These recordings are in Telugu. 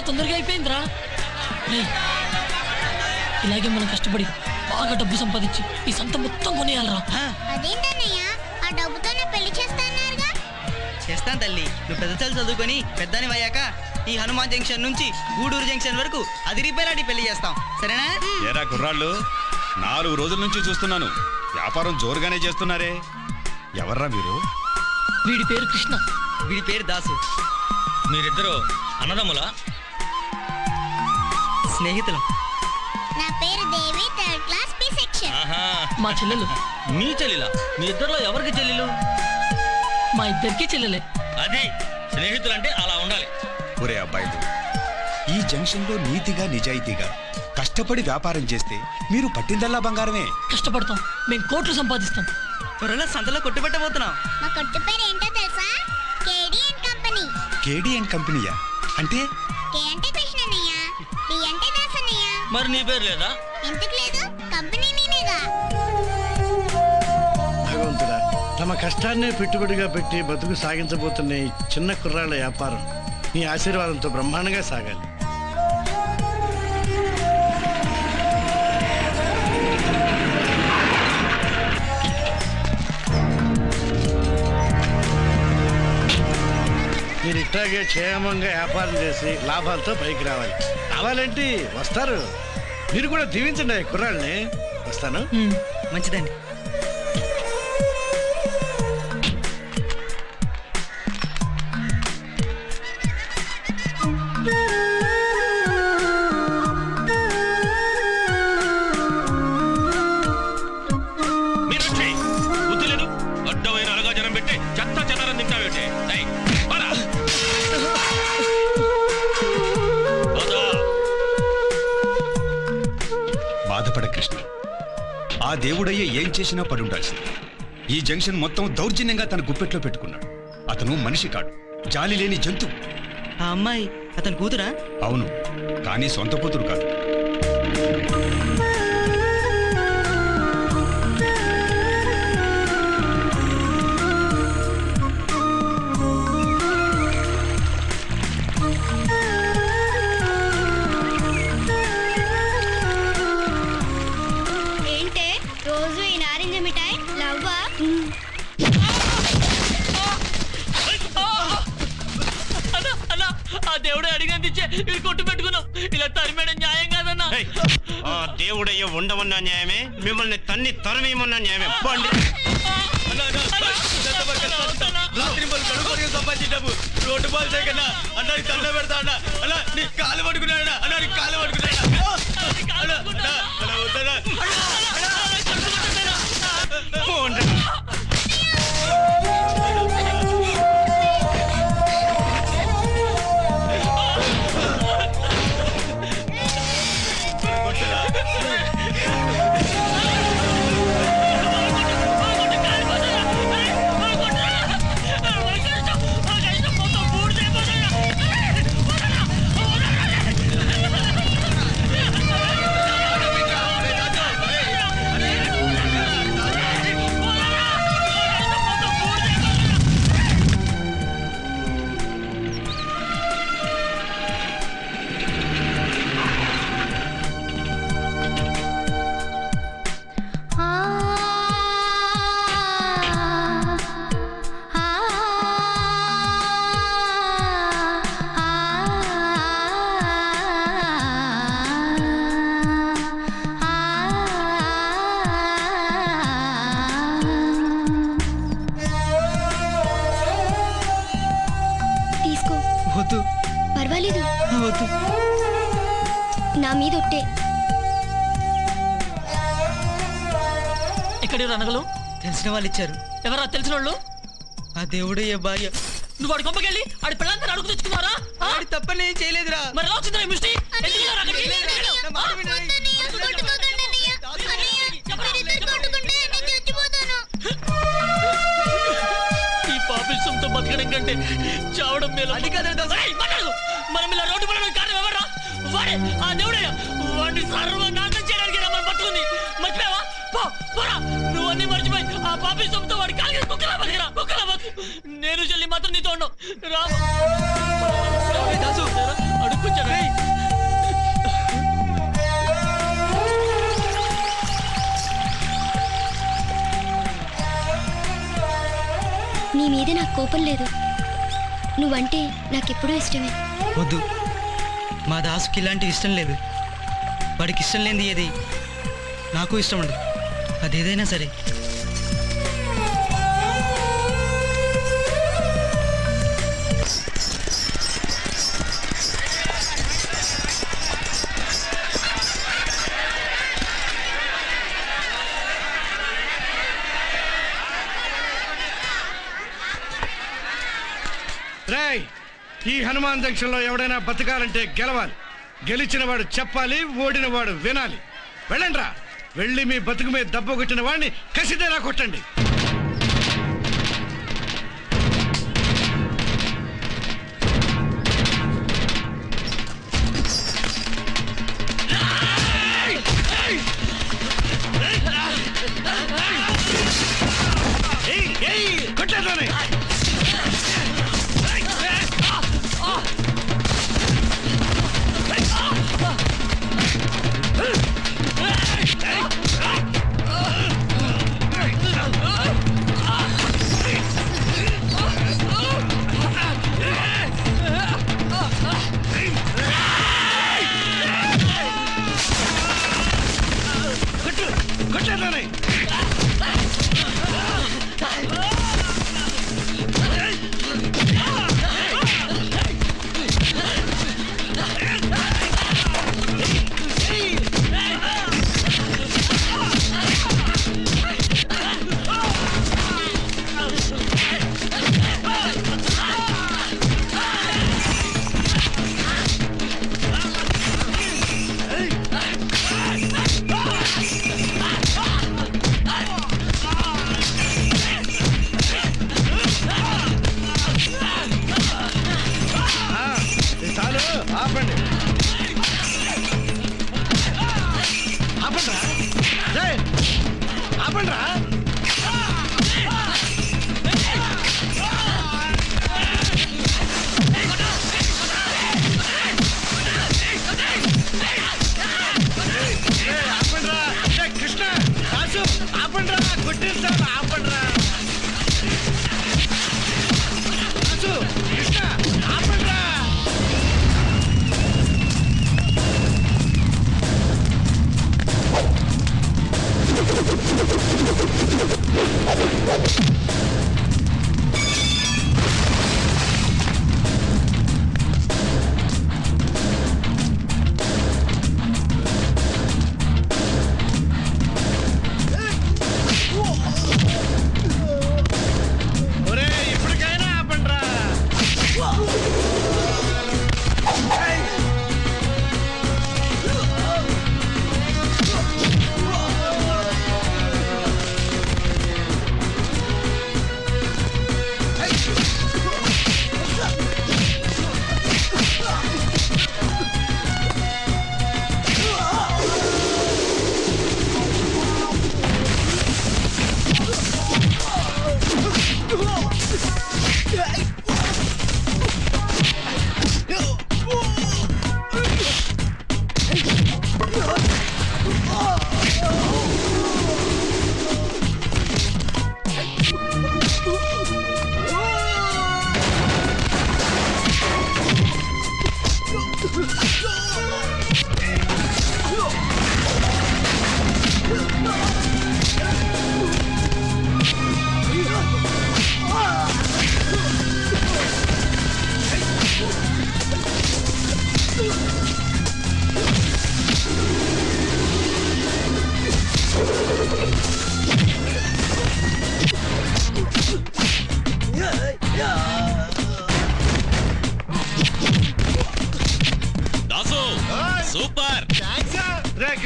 చాలా తొందరగా అయిపోయిందిరా. ఇలాగే మనం కష్టపడి బాగా డబ్బు సంపాదించి ఈ సంత మొత్తం కొనేయాలరా. అదేంటన్నయ్య? ఆ డబ్బుతోనే పెళ్ళి చేస్తాన్నారుగా చేస్తాను తల్లి. నువ్వు పెద్ద చదువు చదువుకొని పెద్దని అయ్యాక ఈ హనుమాన్ జంక్షన్ నుంచి గూడూరు జంక్షన్ వరకు అది రిపేర్ పెళ్ళి చేస్తాం. సరేనా? ఏరా కుర్రాళ్ళు నాలుగు రోజుల నుంచి చూస్తున్నాను. వ్యాపారం జోరుగానే చేస్తున్నారే. ఎవర్రా మీరు వీడి పేరు కృష్ణ. వీడి పేరు దాసు. మీరిద్దరు అన్నదమ్ములా? స్నేహితులం. నా పేరు Devi third class B section. ఆహా. మా చెల్లెలు. మీ చెల్లిలా? మీ ఇద్దరిలో ఎవరికి చెల్లెలు? మా ఇద్దరికి చెల్లెలే. అది స్నేహితులంటే అలా ఉండాలి. ఒరే అబ్బాయిలు ఈ జంక్షన్లో నీతిగా నిజాయితీగా కష్టపడి వ్యాపారం చేస్తే మీరు పట్టిందల్లా బంగారమే. కష్టపడతాం. మేము కోట్లు సంపాదిస్తాం. త్వరలో సంతలో కొట్టుబెట్టబోతున్నాం మా కొట్టు పేరు ఏంటో తెలుసా Kedi and company Kedi and కంపెనీయా అంటే మరి నీ పేరు లేదా? ఎందుకు లేదు? కంపెనీ నేనేగా భగవంతుడా తమ కష్టాన్నే పెట్టుబడిగా పెట్టి బతుకు సాగించబోతున్న ఈ చిన్న కుర్రాళ్ళ వ్యాపారం నీ ఆశీర్వాదంతో బ్రహ్మాండంగా సాగాలి. మీరు ఇట్లాగే క్షేమంగా వ్యాపారం చేసి లాభాలతో పైకి రావాలి. రావాలంటే వస్తారు. మీరు కూడా దీవించండి ఈ కుర్రాళ్ళని. వస్తాను. మంచిదండి. దేవుడయ్యే ఏం చేసినా పడుండాల్సింది. ఈ జంక్షన్ మొత్తం దౌర్జన్యంగా తన గుప్పెట్లో పెట్టుకున్నాడు. అతను మనిషి కాడు. జాలి లేని జంతువు ఆ అమ్మాయి అతని కూతురా? అవును. కానీ సొంత కూతురు కాదు. ఆ దేవుడే అడిగినంత ఇచ్చే ఇది కొట్టు పెట్టుకున్నాం ఇలా తరిమేయడం న్యాయం కాదన్నా. ఆ దేవుడయ్య ఉండమన్న న్యాయమే? మిమ్మల్ని తన్ని తరమేమన్న న్యాయమే? సంపాదించాము రోడ్డు బాల్ చేయకన్నా అన్నానికి తల్ల పెడతా అన్న. అన్న నీ కాలు పట్టుకున్నాడు అన్న నీ కాలు పట్టుకున్నాడు నా మీద ఒట్టే. ఎక్కడి అనగలు తెలిసిన వాళ్ళు ఇచ్చారు. ఎవరా? తెలిసిన వాళ్ళు? ఆ దేవుడయ్య భార్య నువ్వు వాడి కొంపకెళ్ళి ఆడి పిల్లలంతా అడుగు తెచ్చుకున్నారా? ఆడి తప్పని ఏం చేయలేదురా. మరి ఎలా వచ్చిందిరా చచ్చిపోతాను. ఈ పాపిష్టంతో బతకడం కంటే చావడం మేలు. అది కాదు. మనం ఇలా రోడ్డు పడడానికి కారణం వాడే ఆ దేవుడయ్యా వాడిని సర్వనాశం చేయడానికి రమ్మని పట్టుకుంది. మర్చిపోయావా? పో పోరా. నువ్వన్నీ మర్చిపోయి ఆ పాపి సొమ్ముతో వాడి కాలు కుక్కలా బతికిరా కుక్కలా బతు నేను చెల్లి మాత్రం నీతో ఉండవు రా. దాసు నీ మీద నాకు కోపం లేదు. నువ్వంటే నాకెప్పుడూ ఇష్టమే. వద్దు. మా దాసుకి ఇలాంటివి ఇష్టం లేదు. వాడికి ఇష్టం లేనిది ఏది? నాకు ఇష్టం ఉండదు. అదేదైనా సరే. హనుమాన్ దక్షిణలో ఎవడైనా బతకాలంటే గెలవాలి. గెలిచిన వాడు చెప్పాలి ఓడిన వాడు వినాలి. వెళ్ళండ్రా. వెళ్ళి మీ బతుకు మీద దెబ్బ కొట్టిన వాడిని కసిదేలా కొట్టండి.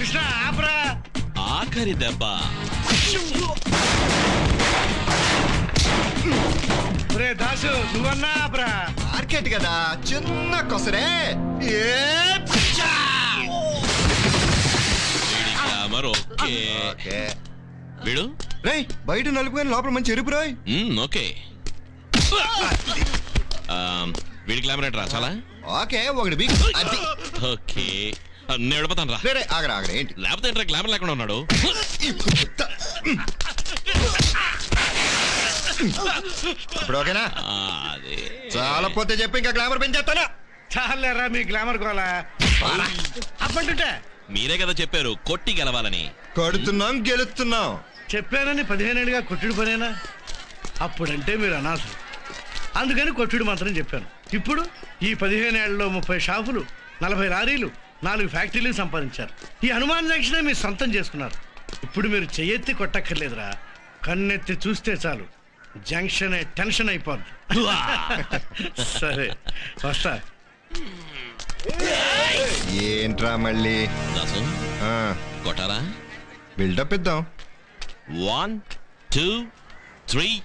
కృష్ణ ఆపరా. ఆఖరి దెబ్బ. రే దాసు నువ్వన్నా ఆపరా. మార్కెట్ కదా చిన్న కొసరే. ఏ పిచ్చా! Glamour okay. ఓకే. వీడు? రేయ్ బయట నలుపు కానీ లోపల మంచి ఎరుపు రాయ్. మ్మ్, ఓకే. ఆ, వీడి గ్లామర్ ఏంట్రా చాలా? ఓకే ఒకటి బిగ్ అది. ఓకే. నేను వెళ్ళిపోతాను రా ఆగరా ఆగరా ఏంటి? లేకపోతే ఏంట్రా గ్లామర్ లేకుండా ఉన్నాడు. ఇప్పుడు ఓకేనా? ఆ, అదే. చాలా పోతే చెప్పి ఇంకా గ్లామర్ పెంచేస్తాను? చాలేరా మీ గ్లామర్ గోలా? అప్పంటుంటే. మీరే కదా చెప్పారు కొట్టి గెలవాలని. కొడుతున్నాం గెలుస్తున్నాం. చెప్పానని పదిహేనేళ్ళుగా కొట్టుడు పనేనా? అప్పుడంటే మీరు అనాథలు. అందుకని కొట్టుడు మాత్రం చెప్పాను. ఇప్పుడు ఈ పదిహేనేళ్ళలో ముప్పై షాపులు నలభై లారీలు నాలుగు ఫ్యాక్టరీలు సంపాదించారు. ఈ హనుమాన్ జంక్షనే మీరు సొంతం చేసుకున్నారు. ఇప్పుడు మీరు చెయ్యెత్తి కొట్టక్కర్లేదురా. కన్నెత్తి చూస్తే చాలు. జంక్షనే టెన్షన్ అయిపోద్ది. సరే వస్తా. ఏంట్రా మళ్ళీ? దాసు కొట్టాలా బిల్డప్ ఇద్దాం. వన్ టూ త్రీ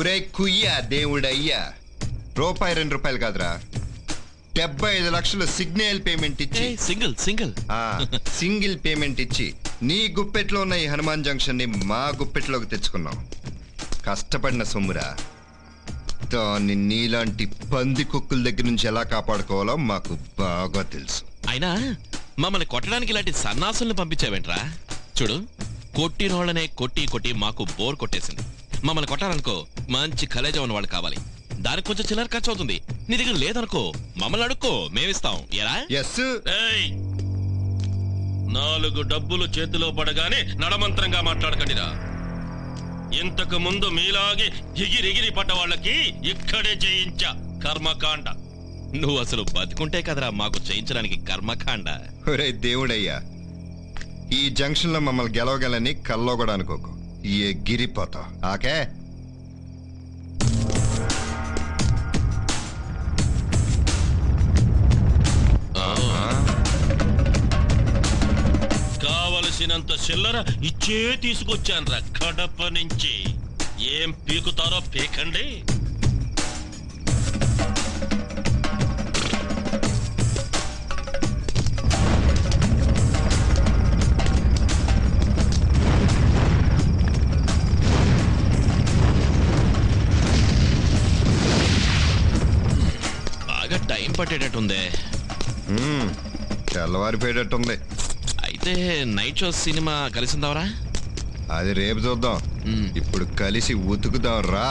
ఊరే కుయ్యా దేవుడయ్యా. రూపాయి రెండు రూపాయలు కాదురా. డెబ్బై ఐదు లక్షలు సిగ్నల్ పేమెంట్ ఇచ్చి. Single single. ఆ సింగిల్ పేమెంట్ ఇచ్చి. నీ గుప్పెట్లో ఉన్న ఈ హనుమాన్ జంక్షన్ని మా గుప్పెట్లోకి తెచ్చుకున్నాం. కష్టపడిన సొమ్మురా. దాన్ని నీలాంటి పంది కుక్కుల దగ్గర నుంచి ఎలా కాపాడుకోవాలో మాకు బాగా తెలుసు. అయినా మమ్మల్ని కొట్టడానికి ఇలాంటి సన్నాసుల్ని పంపించావేంట్రా? చూడు కొట్టినోళ్ళనే కొట్టి కొట్టి మాకు బోర్ కొట్టేసింది. మమ్మల్ని కొట్టాలనుకో మంచి కలేజా ఉన్నవాడు కావాలి. దానికి కొంచెం చిల్లర ఖర్చు అవుతుంది నీ దగ్గర లేదనుకో మమ్మల్ని అడుక్కో మేమిస్తాం. ఎరా ఎస్ ఏయ్! నాలుగు డబ్బులు చేతిలో పడగానే నడమంత్రంగా మాట్లాడకండిరా ఇంతకు ముందు మీలాగే ఎగిరెగిరి పడ్డ వాళ్ళకి ఇక్కడే చేయించా కర్మకాండ. నువ్వు అసలు బతుకుంటే కదరా మాకు చేయించడానికి కర్మకాండ. ఒరే దేవుడయ్యా ఈ జంక్షన్లో మమ్మల్ని గెలవగలని కల్లో కూడా అనుకోకు. ఏ గిరిపోతావు ఆకే. కావలసినంత చిల్లర ఇచ్చే తీసుకొచ్చాన్రా. కడప నుంచి. ఏం పీకుతారో పీకండి. పట్టేటట్టుందే. తెల్లవారిపోయేటట్టుంది. అయితే నైట్ షో సినిమా కలిసిందావరా? అది రేపు చూద్దాం. ఇప్పుడు కలిసి ఉతుకుదాం రా.